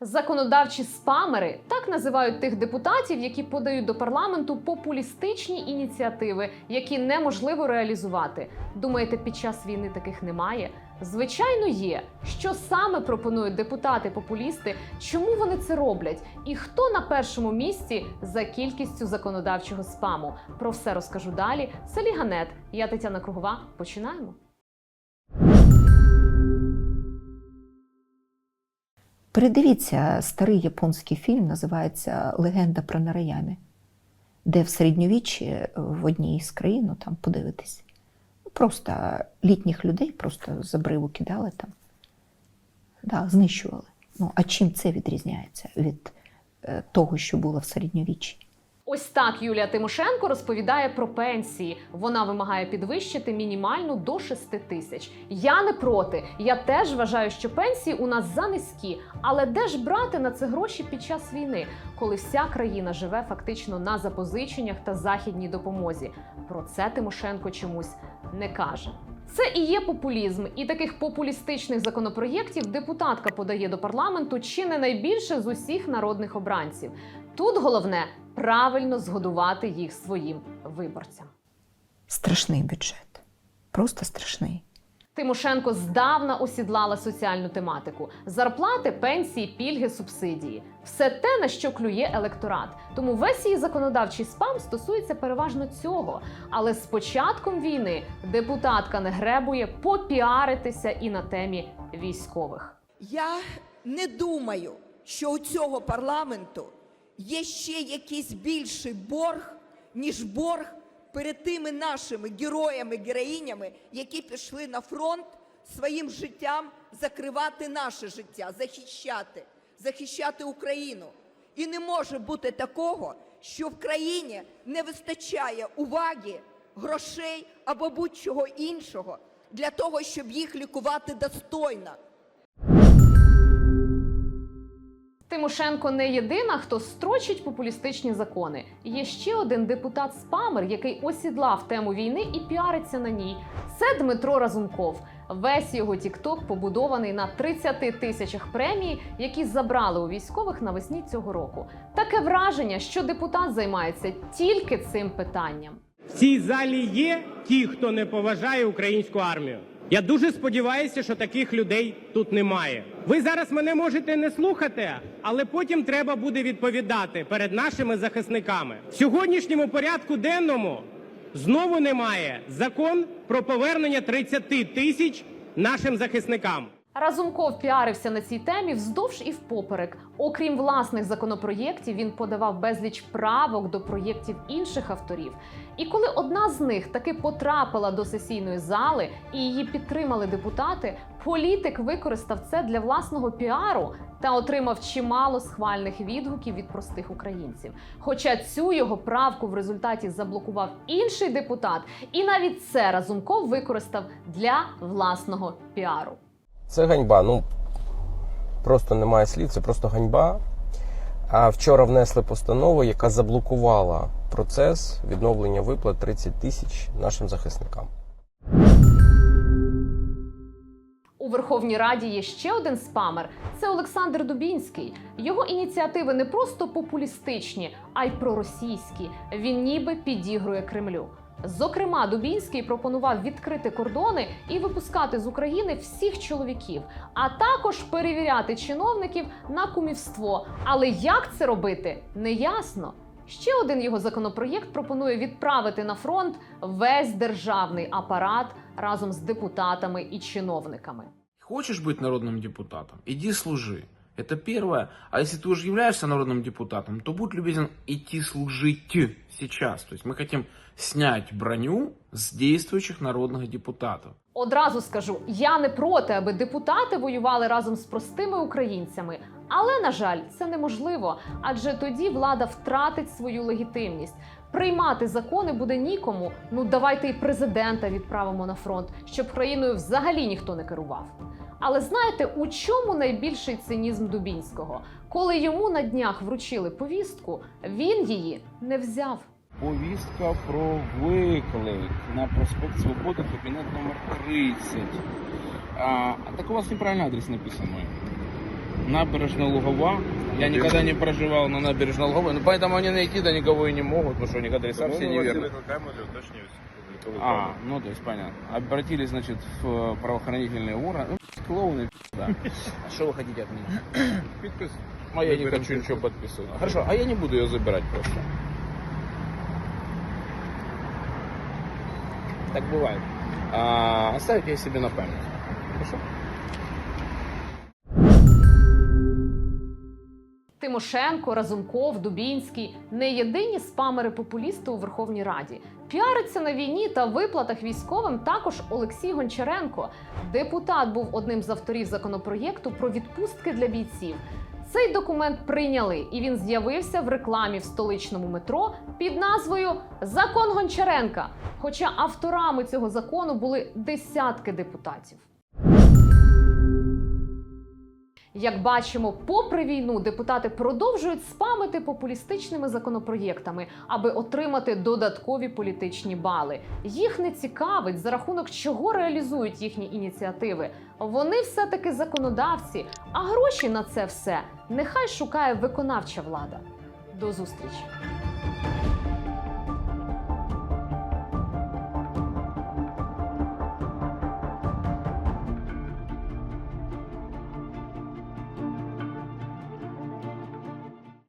Законодавчі спамери так називають тих депутатів, які подають до парламенту популістичні ініціативи, які неможливо реалізувати. Думаєте, під час війни таких немає? Звичайно, є. Що саме пропонують депутати-популісти, чому вони це роблять, і хто на першому місці за кількістю законодавчого спаму? Про все розкажу далі. Це Ліганет. Я Тетяна Кругова. Починаємо. Передивіться старий японський фільм, називається Легенда про Нараямі, де в середньовіччі в одній з країн, ну, там подивитись, просто літніх людей просто з обриву кидали там, да, знищували. Ну, а чим це відрізняється від е, того, що було в середньовіччі? Ось так Юлія Тимошенко розповідає про пенсії. Вона вимагає підвищити мінімальну до 6 тисяч. Я не проти. Я теж вважаю, що пенсії у нас занизькі. Але де ж брати на це гроші під час війни, коли вся країна живе фактично на запозиченнях та західній допомозі? Про це Тимошенко чомусь не каже. Це і є популізм, і таких популістичних законопроєктів депутатка подає до парламенту чи не найбільше з усіх народних обранців. Тут головне правильно згодувати їх своїм виборцям. Страшний бюджет. Просто страшний. Тимошенко здавна осідлала соціальну тематику: зарплати, пенсії, пільги, субсидії все те, на що клює електорат. Тому весь її законодавчий спам стосується переважно цього. Але з початком війни депутатка не гребує попіаритися і на темі військових. Я не думаю, що у цього парламенту є ще якийсь більший борг, ніж борг перед тими нашими героями, героїнями, які пішли на фронт своїм життям закривати наше життя, захищати, захищати Україну. І не може бути такого, що в країні не вистачає уваги, грошей або будь-чого іншого для того, щоб їх лікувати достойно. Тимошенко не єдина, хто строчить популістичні закони. Є ще один депутат спамер, який осідлав тему війни і піариться на ній. Це Дмитро Разумков. Весь його тікток побудований на 30 тисячах премії, які забрали у військових навесні цього року. Таке враження, що депутат займається тільки цим питанням. В цій залі є ті, хто не поважає українську армію. Я дуже сподіваюся, що таких людей тут немає. Ви зараз мене можете не слухати, але потім треба буде відповідати перед нашими захисниками. В сьогоднішньому порядку денному знову немає закон про повернення 30 тисяч нашим захисникам. Разумков піарився на цій темі вздовж і впоперек. Окрім власних законопроєктів, він подавав безліч правок до проєктів інших авторів. І коли одна з них таки потрапила до сесійної зали і її підтримали депутати, політик використав це для власного піару та отримав чимало схвальних відгуків від простих українців. Хоча цю його правку в результаті заблокував інший депутат, і навіть це Разумков використав для власного піару. Це ганьба. Ну просто немає слів, це просто ганьба. А вчора внесли постанову, яка заблокувала процес відновлення виплат 30 тисяч нашим захисникам. У Верховній Раді є ще один спамер. Це Олександр Дубінський. Його ініціативи не просто популістичні, а й проросійські. Він ніби підігрує Кремлю. Зокрема, Дубінський пропонував відкрити кордони і випускати з України всіх чоловіків, а також перевіряти чиновників на кумівство. Але як це робити, неясно. Ще один його законопроєкт пропонує відправити на фронт весь державний апарат разом з депутатами і чиновниками. Хочешь быть народным депутатом? Иди служи. Это первое. А если ты уже являешься народным депутатом, то будь любезен идти служить сейчас. То есть мы хотим снять броню с действующих народных депутатов. Одразу скажу, я не проти, аби депутати воювали разом з простими українцями. Але на жаль, це неможливо, адже тоді влада втратить свою легітимність. Приймати закони буде нікому. Ну давайте і президента відправимо на фронт, щоб країною взагалі ніхто не керував. Але знаєте, у чому найбільший цинізм Дубінського? Коли йому на днях вручили повістку, він її не взяв. Повістка про виклик на проспект Свободи, кабінет номер 30. А, так у вас неправильний адрес написано. Набережная Лугова. Я никогда не проживал на набережной Луговой, ну поэтому они найти да никого и не могут, потому что у них адреса все неверны. А, ну то есть понятно. Обратились, значит, в э, правоохранительные органы. Ну, клоуны, да. А что вы хотите от меня? Подпис. А я не хочу ничего подписывать. Хорошо, а я не буду ее забирать просто. Так бывает. А, оставить я себе на память. Хорошо? Тимошенко, Разумков, Дубінський не єдині спамери-популісти у Верховній Раді. Піариться на війні та виплатах військовим також Олексій Гончаренко. Депутат був одним з авторів законопроєкту про відпустки для бійців. Цей документ прийняли, і він з'явився в рекламі в столичному метро під назвою Закон Гончаренка. Хоча авторами цього закону були десятки депутатів. Як бачимо, попри війну депутати продовжують спамити популістичними законопроєктами, аби отримати додаткові політичні бали. Їх не цікавить, за рахунок чого реалізують їхні ініціативи. Вони все-таки законодавці, а гроші на це все нехай шукає виконавча влада. До зустрічі!